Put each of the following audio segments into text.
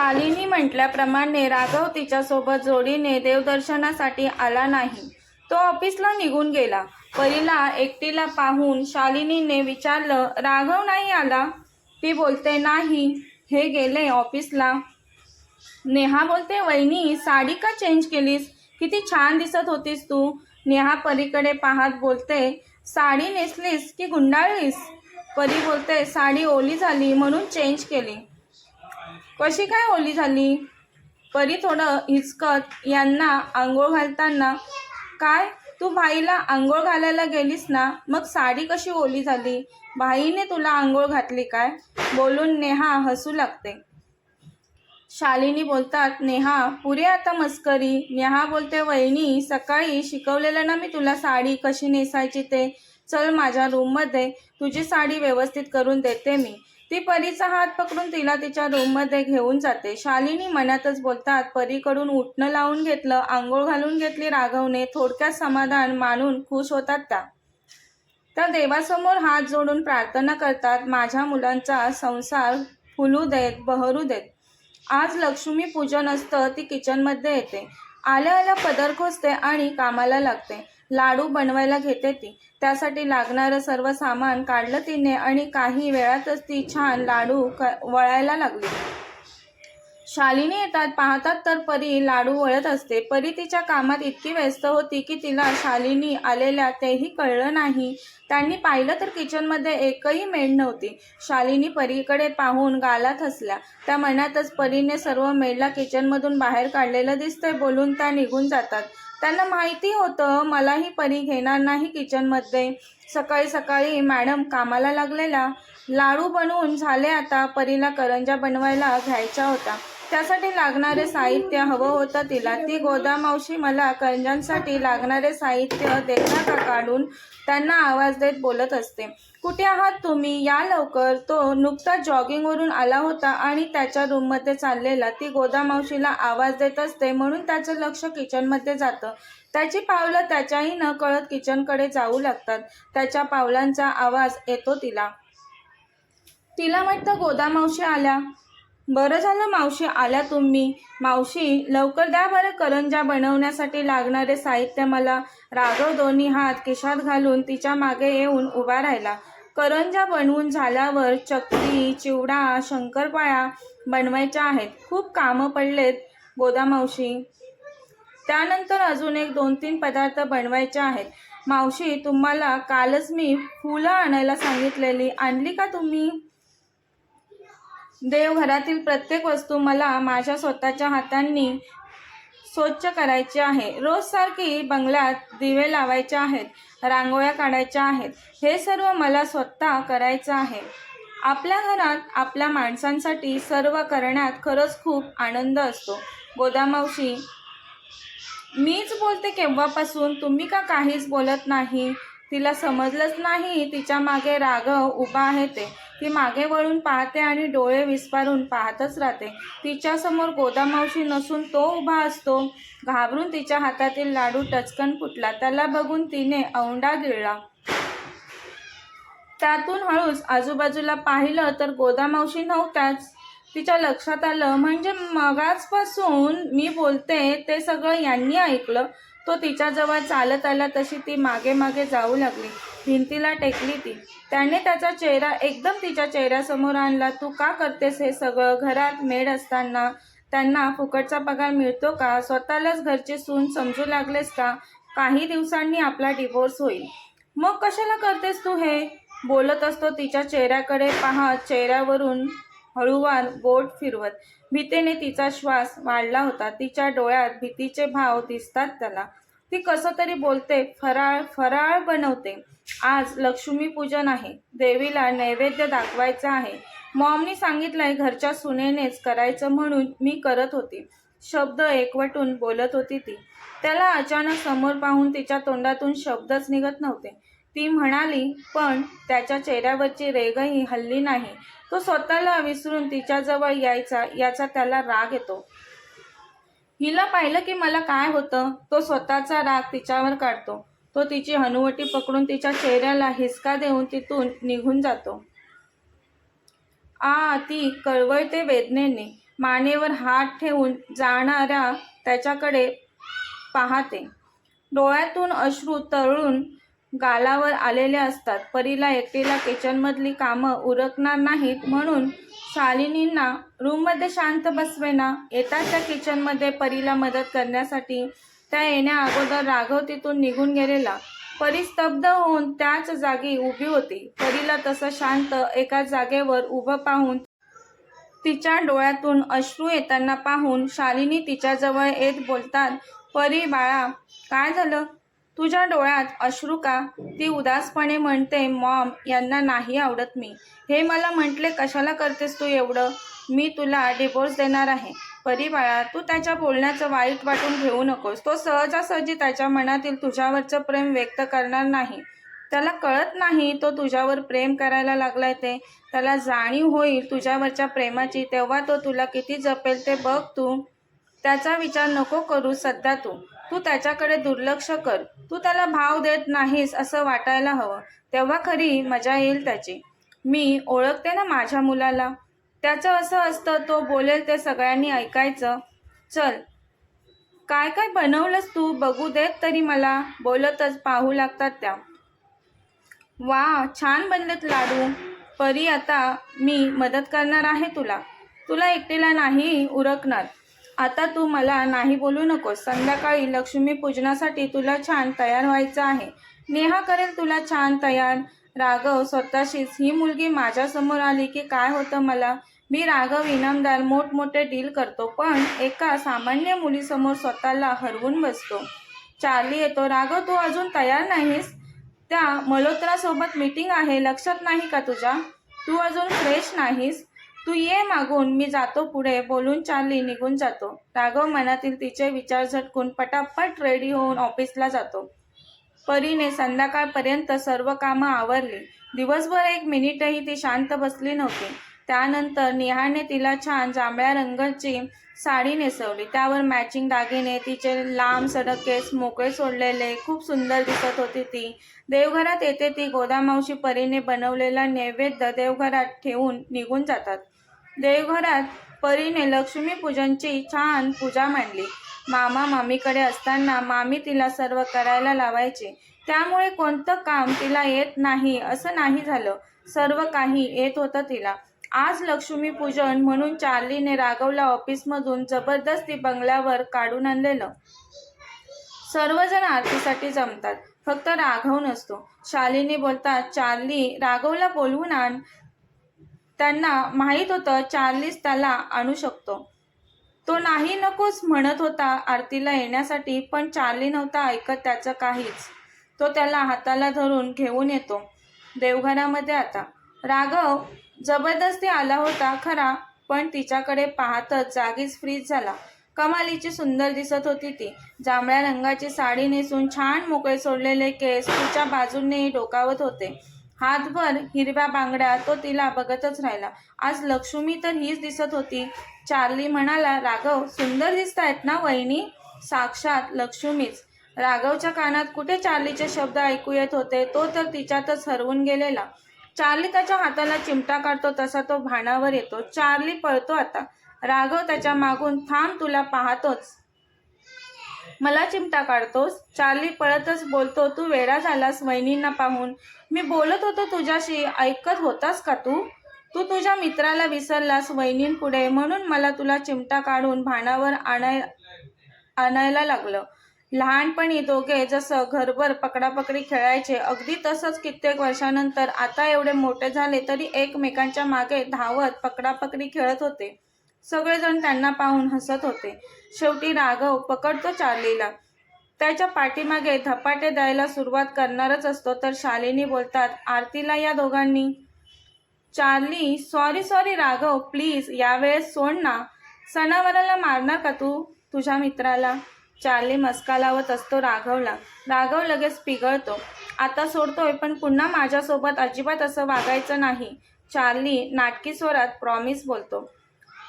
शालिनी म्हटल्याप्रमाणे राघव तिच्यासोबत जोडीने देवदर्शनासाठी आला नाही. तो ऑफिसला निघून गेला. परीला एकटीला पाहून शालिनीने विचारलं राघव नाही आला? ती बोलते नाही. हे गेले ऑफिसला. नेहा बोलते वहिनी साडी का चेंज केलीस? किती छान दिसत होतीस तू. नेहा परीकडे पाहत बोलते साडी नेसलीस की गुंडाळलीस? परी बोलते साडी ओली झाली म्हणून चेंज केली. कशी काय ओली झाली? परी थोडं हिचकत यांना आंघोळ घालताना काय? तू भाईला आंघोळ घालायला गेलीस ना? मग साडी कशी ओली झाली? भाईने तुला आंघोळ घातली काय? बोलून नेहा हसू लागते. शालिनी बोलतात नेहा पुरे आता मस्करी. नेहा बोलते वहिनी सकाळी शिकवलेलं ना मी तुला साडी कशी नेसायची ते? चल माझ्या रूममध्ये तुझी साडी व्यवस्थित करून देते मी. ती परीचा हात पकडून तिला तिच्या रूममध्ये घेऊन जाते. शालिनी मनातच बोलतात परीकडून उठणं लावून घेतलं आंघोळ घालून घेतली राघवने थोडक्यात समाधान मानून खुश होतात त्या. त्या देवासमोर हात जोडून प्रार्थना करतात माझ्या मुलांचा संसार फुलू देत बहरू देत. आज लक्ष्मी पूजन असतं ती किचनमध्ये येते. आल्या आल्या पदर खोसते आणि कामाला लागते. लाडू बनवायला घेते ती. त्यासाठी लागणारं सर्व सामान काढलं तिने आणि काही वेळातच ती छान लाडू क वळायला लागली. शालिनी येतात पाहतात तर परी लाडू वळत असते. परी तिच्या कामात इतकी व्यस्त होती की तिला शालिनी आलेल्या तेही कळलं नाही. त्यांनी पाहिलं तर किचनमध्ये एकही मेड नव्हती. शालिनी परीकडे पाहून गालात हसल्या. त्या मनातच परीने सर्व मेडला किचनमधून बाहेर काढलेलं दिसतंय बोलून त्या निघून जातात. त्यांना माहिती होतं मलाही परी घेणार नाही किचनमध्ये. सकाळी सकाळी मॅडम कामाला लागलेला लाडू बनवून झाले आता परीला करंजा बनवायला घ्यायचा होता. त्यासाठी लागणारे साहित्य हवं होतं तिला. ती गोदामावशी मला करंजांसाठी लागणारे साहित्य देखा का काढून त्यांना आवाज देत बोलत असते. कुठे आहात तुम्ही? या लवकर. तो नुकताच जॉगिंगवरून आला होता आणि त्याच्या रूममध्ये चाललेला. ती गोदामावशीला आवाज देत असते म्हणून त्याचं लक्ष किचनमध्ये जातं. त्याची पावलं त्याच्याही न कळत किचनकडे जाऊ लागतात. त्याच्या पावलांचा आवाज येतो तिला. तिला वाटतं गोदामावशी आल्या? बरं झालं मावशी आल्या तुम्ही. मावशी लवकर द्या बरं करंजा बनवण्यासाठी लागणारे साहित्य मला. राघव दोन्ही हात खिशात घालून तिच्यामागे येऊन उभा राहिला. करंजा बनवून झाल्यावर चकली चिवडा शंकरपाळ्या बनवायच्या आहेत. खूप कामं पडलेत गोदामावशी त्यानंतर अजून एक दोन तीन पदार्थ बनवायचे आहेत. मावशी तुम्हाला कालच मी फुलं आणायला सांगितलेली. आणली का तुम्ही? देवघरातील प्रत्येक वस्तू मला माझ्या स्वतःच्या हातांनी स्वच्छ करायची आहे. रोज सारखी बंगल्यात दिवे लावायचे आहेत रांगोळ्या काढायच्या आहेत. हे सर्व मला स्वतः करायचं आहे. आपल्या घरात आपल्या माणसांसाठी सर्व करण्यात खरंच खूप आनंद असतो. गोदामावशी मीच बोलते केव्हापासून? तुम्ही का काहीच बोलत नाही? तिला समजलंच नाही. तिच्यामागे राघव उभा आहे ते. ती मागे वळून पाहते आणि डोळे विस्पारून पाहतच राहते. तिच्यासमोर गोदामावशी नसून तो उभा असतो. घाबरून तिच्या हातातील लाडू टचकन फुटला. त्याला बघून तिने औंडा गिळला. त्यातून हळूच आजूबाजूला पाहिलं तर गोदामावशी नव्हत्याच. तिच्या लक्षात आलं म्हणजे मगाचपासून मी बोलते ते सगळं यांनी ऐकलं. तो तिच्याजवळ चालत आला तशी ती मागे मागे जाऊ लागली. भिंतीला टेकली ती. त्याने त्याचा चेहरा एकदम तिच्या चेहऱ्यासमोर आणला. तू का करतेस हे सगळं? घरात मेड असताना त्यांना फुकटचा पगार मिळतो का? स्वतःलाच घरचे सून समजू लागलेस का? काही दिवसांनी आपला डिवोर्स होईल. मग कशाला करतेस तू हे? बोलत असतो तिच्या चेहऱ्याकडे पाहत चेहऱ्यावरून हळूवार बोट फिरवत. भीतीने तिचा श्वास वाढला होता. तिच्या डोळ्यात भीतीचे भाव दिसतात त्याला. ती कसं तरी बोलते फराळ फराळ बनवते. आज लक्ष्मीपूजन आहे. देवीला नैवेद्य दाखवायचा आहे. मॉमनी सांगितलंय घरच्या सुनेनेच करायचं म्हणून मी करत होती. शब्द एकवटून बोलत होती ती. त्याला अचानक समोर पाहून तिच्या तोंडातून शब्दच निघत नव्हते. ती म्हणाली पण त्याच्या चेहऱ्यावरची रेगही हल्ली नाही. तो स्वतःला विसरून तिच्याजवळ यायचा याचा त्याला राग येतो. हिला पाहिलं की मला काय होतं? तो स्वतःचा राग तिच्यावर काढतो. तो तिची हनुवटी पकडून तिच्या चेहऱ्याला हिसका देऊन तिथून निघून जातो. आ ती कळवळते वेदनेने. मानेवर हात ठेवून जाणाऱ्या त्याच्याकडे पाहते. डोळ्यातून अश्रू तळून गालावर आलेले असतात. परीला एकटीला किचनमधली कामं उरकणार नाहीत म्हणून शालिनींना रूममध्ये शांत बसवेना. येतात त्या किचनमध्ये परीला मदत करण्यासाठी त्या येण्या अगोदर राघव तिथून निघून गेलेला. परी स्तब्ध होऊन त्याच जागी उभी होती. परीला तसं शांत एका जागेवर उभं पाहून तिच्या डोळ्यातून अश्रू येताना पाहून शालिनी तिच्याजवळ येत बोलतात परी बाळा काय झालं? तुझ्या डोळ्यात अश्रू का? ती उदासपणे म्हणते मॉम यांना नाही आवडत मी. हे मला म्हटले कशाला करतेस तू एवढं? मी तुला डिवोर्स देणार आहे. परी बाळा तू त्याच्या बोलण्याचं वाईट वाटून घेऊ नकोस. तो सहजासहजी त्याच्या मनातील तुझ्यावरचं प्रेम व्यक्त करणार नाही. त्याला कळत नाही तो तुझ्यावर प्रेम करायला लागलाय ते. त्याला जाणीव होईल तुझ्यावरच्या प्रेमाची. तेव्हा तो तुला किती जपेल ते बघ तू. त्याचा विचार नको करू सध्या तू. तू त्याच्याकडे दुर्लक्ष कर. तू त्याला भाव देत नाहीस असं वाटायला हवं. तेव्हा खरी मजा येईल त्याची. मी ओळखते ना माझ्या मुलाला? त्याचं असं असतं तो बोलेल ते सगळ्यांनी ऐकायचं. चल. काय काय बनवलंस तू? बघू देत तरी मला. बोलतच पाहू लागतात त्या. वा छान बनलेत लाडू. परी आता मी मदत करणार आहे तुला. तुला एकटीला नाही उरकणार. आता तू मला नाही बोलू नकोस. संध्याकाळी लक्ष्मी पूजनासाठी तुला छान तयार व्हायचं आहे. नेहा करेल तुला छान तयार. राघव स्वतःशीच ही मुलगी माझ्यासमोर आली की काय होतं मला? मी राघव इनामदार मोठमोठे डील करतो पण एका सामान्य मुलीसमोर स्वतःला हरवून बसतो. चार्ली येतो राघव तू अजून तयार नाहीस? त्या मल्होत्रासोबत मीटिंग आहे. लक्षात नाही का तुझ्या? तू अजून फ्रेश नाहीस? तू ये मागून मी जातो पुढे बोलून चार्ली निघून जातो. राघव मनातील तिचे विचार झटकून पटापट रेडी होऊन ऑफिसला जातो. परीने संध्याकाळपर्यंत सर्व कामं आवरली. दिवसभर एक मिनिटही ती शांत बसली नव्हती. त्यानंतर नेहाने तिला छान जांभळ्या रंगाची साडी नेसवली. त्यावर मॅचिंग दागिने तिचे लांब सडक केस मोकळे सोडलेले खूप सुंदर दिसत होती ती. देवघरात येते ती गोदामावशी परीने बनवलेला नैवेद्य देवघरात ठेवून निघून जातात. देवघरात परीने लक्ष्मीपूजनची छान पूजा मांडली. मामा मामीकडे असताना मामी तिला सर्व करायला लावायचे. त्यामुळे कोणतं काम तिला येत नाही असं नाही झालं. सर्व काही येत होतं तिला. आज लक्ष्मीपूजन म्हणून चार्लीने राघवला ऑफिसमधून जबरदस्ती बंगल्यावर काढून आणलेलं. सर्वजण आरतीसाठी जमतात. फक्त राघव नसतो. शालिनी बोलतात चार्ली राघवला बोलवून आण. त्यांना माहीत होतं चार्लीस त्याला आणू शकतो. तो नाही नकोस म्हणत होता आरतीला येण्यासाठी पण चार्ली नव्हता ऐकत त्याचं काहीच. तो त्याला हाताला धरून घेऊन येतो. देवघरामध्ये आता. राघव जबरदस्ती आला होता खरा पण तिच्याकडे पाहतच जागीच फ्रीज झाला. कमालीची सुंदर दिसत होती ती. जांभळ्या रंगाची साडी नेसून छान मोकळे सोडलेले केस तिच्या बाजूनेही डोकावत होते. हातभर हिरव्या बांगड्या तो तिला बघतच राहिला. आज लक्ष्मी तर हीच दिसत होती. चार्ली म्हणाला राघव सुंदर दिसतायत ना वहिनी? साक्षात लक्ष्मीच. राघवच्या कानात कुठे चार्लीचे शब्द ऐकू येत होते तो तर तिच्यातच हरवून गेलेला. चार्ली त्याच्या हाताला चिमटा काढतो तसा तो भाणावर येतो. चार्ली पळतो आता. राघव त्याच्या मागून थांब तुला पाहतोच. मला चिमटा काढतोस. चार्ली पळतच बोलतो तू वेडा झालास वहिनींना पाहून. मी बोलत होतो तुझ्याशी. ऐकत होतास का तू? तू तुझ्या मित्राला विसरलास वहिनींपुढे. म्हणून मला तुला चिमटा काढून भाणावर आणाय आणायला लागलं. लहानपणी दोघे जसं घरभर पकडापकडी खेळायचे अगदी तसंच कित्येक वर्षानंतर आता एवढे मोठे झाले तरी एकमेकांच्या मागे धावत पकडापकडी खेळत होते. सगळेजण त्यांना पाहून हसत होते. शेवटी राघव पकडतो चार्लीला. त्याच्या पाठीमागे धपाटे द्यायला सुरुवात करणारच असतो तर शालिनी बोलतात आरतीला या दोघांनी. Charlie sorry sorry Raghav please यावेळेस सोड ना. सणावराला मारणार का तू तुझ्या मित्राला? चार्ली मस्का लावत असतो राघवला. राघव लगेच पिघळतो. आता सोडतोय पण पुन्हा माझ्यासोबत अजिबात असं वागायचं नाही. चार्ली नाटकी स्वरात प्रॉमिस बोलतो.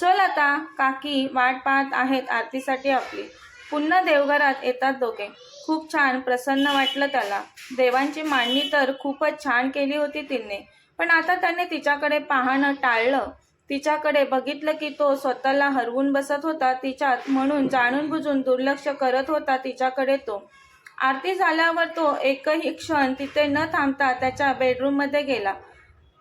चल आता काकी वाट पाहत आहेत आरतीसाठी आपली. पुन्हा देवघरात येतात दोघे. खूप छान प्रसन्न वाटलं त्याला. देवांची मांडणी तर खूपच छान केली होती तिने. पण आता त्याने तिच्याकडे पाहणं टाळलं. तिच्याकडे बघितलं की तो स्वतःला हरवून बसत होता. तिच्यात म्हणून जाणून बुजून दुर्लक्ष करत होता तिच्याकडे तो. आरती झाल्यावर तो एकही क्षण तिथे न थांबता त्याच्या बेडरूममध्ये गेला.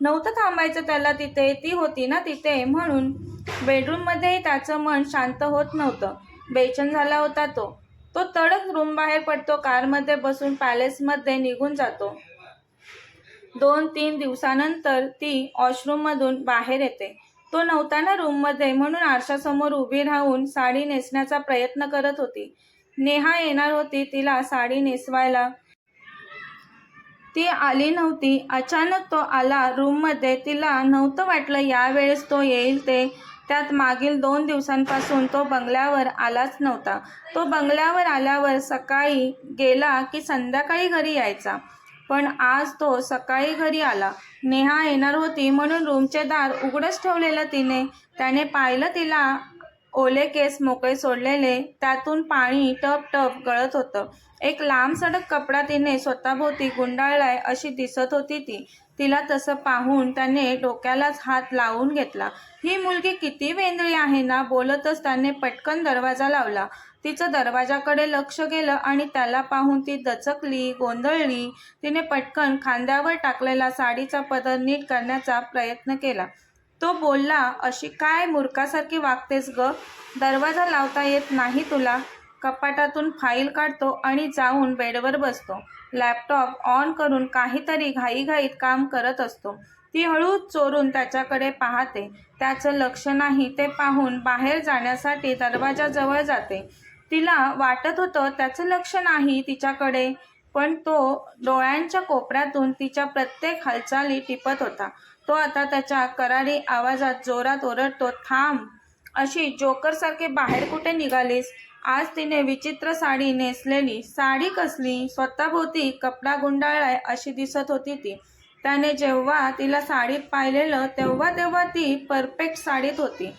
नव्हतं थांबायचं त्याला तिथे. ती होती ना तिथे म्हणून. बेडरूममध्येही त्याचं मन शांत होत नव्हतं. बेचैन झाला होता तो. तो तडक रूम बाहेर पडतो कारमध्ये बसून पॅलेसमध्ये निघून जातो. दोन तीन दिवसानंतर ती वॉशरूममधून बाहेर येते. तो नव्हता ना रूममध्ये म्हणून आरशासमोर उभी राहून साडी नेसण्याचा प्रयत्न करत होती. नेहा येणार होती तिला साडी नेसवायला. ती आली नव्हती. अचानक तो आला रूममध्ये. तिला नव्हतं वाटलं यावेळेस तो येईल ते. त्यात मागील दोन दिवसांपासून तो बंगल्यावर आलाच नव्हता. तो बंगल्यावर आल्यावर सकाळी गेला की संध्याकाळी घरी यायचा. पण आज तो सकाळी घरी आला. नेहा येणार होती म्हणून रूमचे दार उघडच ठेवलेलं तिने. त्याने पाहिलं तिला ओले केस मोकळे सोडलेले त्यातून पाणी टप टप गळत होतं. एक लांब सडक कपडा तिने स्वतःभोवती गुंडाळलाय अशी दिसत होती ती. तिला तसं पाहून त्याने डोक्यालाच हात लावून घेतला. ही मुलगी किती वेंदळी आहे ना बोलतच त्याने पटकन दरवाजा लावला. तिचं दरवाजाकडे लक्ष गेलं आणि त्याला पाहून ती दचकली गोंधळली. तिने पटकन खांद्यावर टाकलेला साडीचा पदर नीट करण्याचा प्रयत्न केला. तो बोलला अशी काय मूर्खासारखी वागतेस ग? दरवाजा लावता येत नाही तुला. कपाटातून फाईल काढतो आणि जाऊन बेडवर बसतो. लॅपटॉप ऑन करून काहीतरी घाईघाईत काम करत असतो. ती हळूच चोरून त्याच्याकडे पाहते. त्याचं लक्ष नाही ते पाहून बाहेर जाण्यासाठी दरवाजाजवळ जाते. तिला वाटत होतं त्याचं लक्ष नाही तिच्याकडे पण तो डोळ्यांच्या कोपऱ्यातून तिच्या प्रत्येक हालचाली टिपत होता. तो आता त्याच्या करारी आवाजात जोरात ओरडतो थांब अशी जोकरसारखे बाहेर कुठे निघालीस? आज तिने विचित्र साडी नेसलेली. साडी कसली? स्वतःभोवती कपडा गुंडाळलाय अशी दिसत होती ती. त्याने जेव्हा तिला साडीत पाहिलेलं तेव्हा तेव्हा ती परफेक्ट साडीत होती.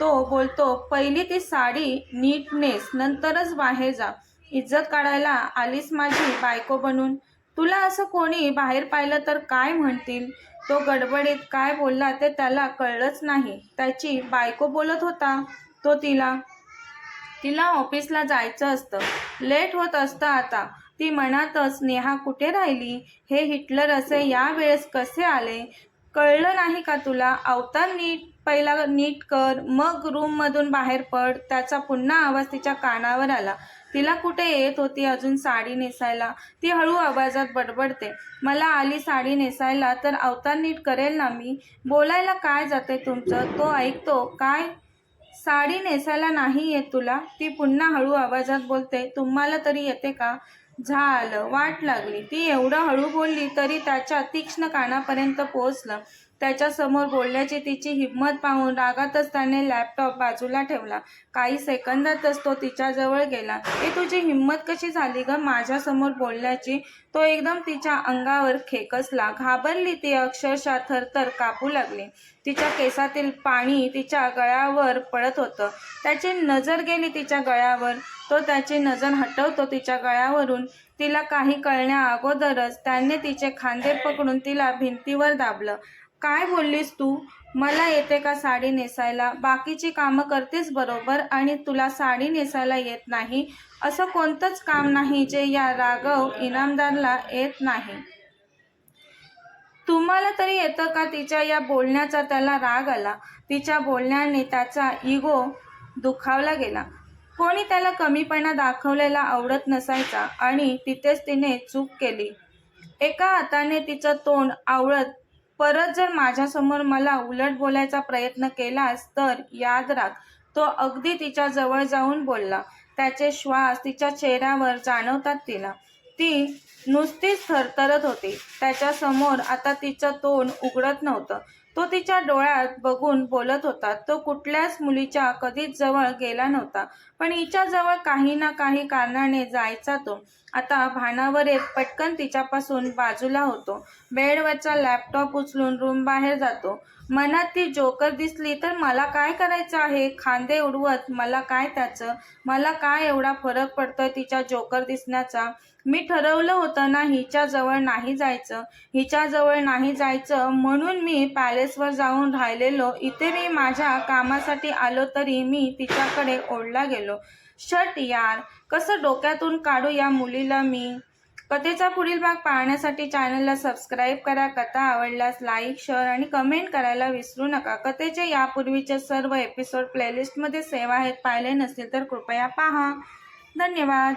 तो बोलतो पहिली ती साडी नीट नेस नंतरच बाहेर जा. इज्जत काढायला आलीस माझी बायको बनून. तुला असं कोणी बाहेर पाहिलं तर काय म्हणतील? तो गडबडीत काय बोलला ते त्याला कळलंच नाही. त्याची बायको बोलत होता तो तिला. तिला ऑफिसला जायचं असतं. लेट होत असतं आता. ती मनातच नेहा कुठे राहिली? हे हिटलर असे यावेळेस कसे आले? कळलं नाही का तुला? अवतार नीट पहिला नीट कर. मग रूममधून बाहेर पड. त्याचा पुन्हा आवाज तिच्या कानावर आला. तिला कुठे येत होती अजून साडी नेसायला? ती हळू आवाजात बडबडते. मला आली साडी नेसायला तर अवतार नीट करेल ना मी? बोलायला काय जाते तुमचं? तो ऐकतो. काय? साडी नेसायला नाही येत तुला? ती पुन्हा हळू आवाजात बोलते. तुम्हाला तरी येते का? झालं. वाट लागली. ती एवढं हळू बोलली तरी त्याच्या तीक्ष्ण कानापर्यंत पोहोचलं. त्याच्यासमोर बोलण्याची तिची हिंमत पाहून रागातच त्याने लॅपटॉप बाजूला ठेवला. काही सेकंदातच तो तिच्याजवळ गेला. ए तुझी हिंमत कशी झाली ग माझ्यासमोर बोलण्याची? तो एकदम तिच्या अंगावर खेकसला. घाबरली ती अक्षरशः थरथर कापू लागली. तिच्या केसातील पाणी तिच्या गळ्यावर पडत होतं. त्याची नजर गेली तिच्या गळ्यावर. तो त्याची नजर हटवतो तिच्या गळ्यावरून. तिला काही कळण्या अगोदरच त्याने तिचे खांदे पकडून तिला भिंतीवर दाबलं. काय बोललीस तू? मला येते का साडी नेसायला? बाकीची कामं करतेस बरोबर आणि तुला साडी नेसायला येत नाही. असं कोणतंच काम नाही जे या राघव इनामदारला येत नाही. तुम्हाला तरी येतं का तिच्या या बोलण्याचा त्याला राग आला? तिच्या बोलण्याने त्याचा इगो दुखावला गेला. कोणी त्याला कमीपणा दाखवलेला आवडत नसायचा आणि तिथेच तिने चूक केली. एका हाताने तिचं तोंड आवळत परत जर माझ्यासमोर मला उलट बोलायचा प्रयत्न केलास तर याद राख. तो अगदी तिच्या जवळ जाऊन बोलला. त्याचे श्वास तिच्या चेहऱ्यावर जाणवतात तिला. ती नुसतीच थरथरत होती. त्याच्यासमोर आता तिचं तोंड उघडत नव्हतं. तो तिच्या डोळ्यात बघून बोलत होता. तो कुठल्याच मुलीच्या कधीच जवळ गेला नव्हता. पण हिच्या जवळ काही ना काही कारणाने जायचा तो. आता भानावर येत पटकन तिच्यापासून बाजूला होतो. बेडवरचा लॅपटॉप उचलून रूम बाहेर जातो. मनात ती जोकर दिसली तर मला काय करायचं आहे? खांदे उडवत मला काय त्याचं? मला काय एवढा फरक पडतोय तिच्या जोकर दिसण्याचा? मी ठरवलं होतं ना हिच्याजवळ नाही जायचं हिच्याजवळ नाही जायचं म्हणून मी पॅलेसवर जाऊन राहिलेलो. इथे मी माझ्या कामासाठी आलो तरी मी तिच्याकडे ओढला गेलो. शट यार कसं डोक्यातून काढू या मुलीला मी? कथेचा पुढील भाग पाहण्यासाठी चॅनलला सबस्क्राईब करा. कथा आवडल्यास लाईक शेअर आणि कमेंट करायला विसरू नका. कथेचे यापूर्वीचे सर्व एपिसोड प्लेलिस्टमध्ये सेवा आहेत. पाहिले नसतील तर कृपया पहा. धन्यवाद.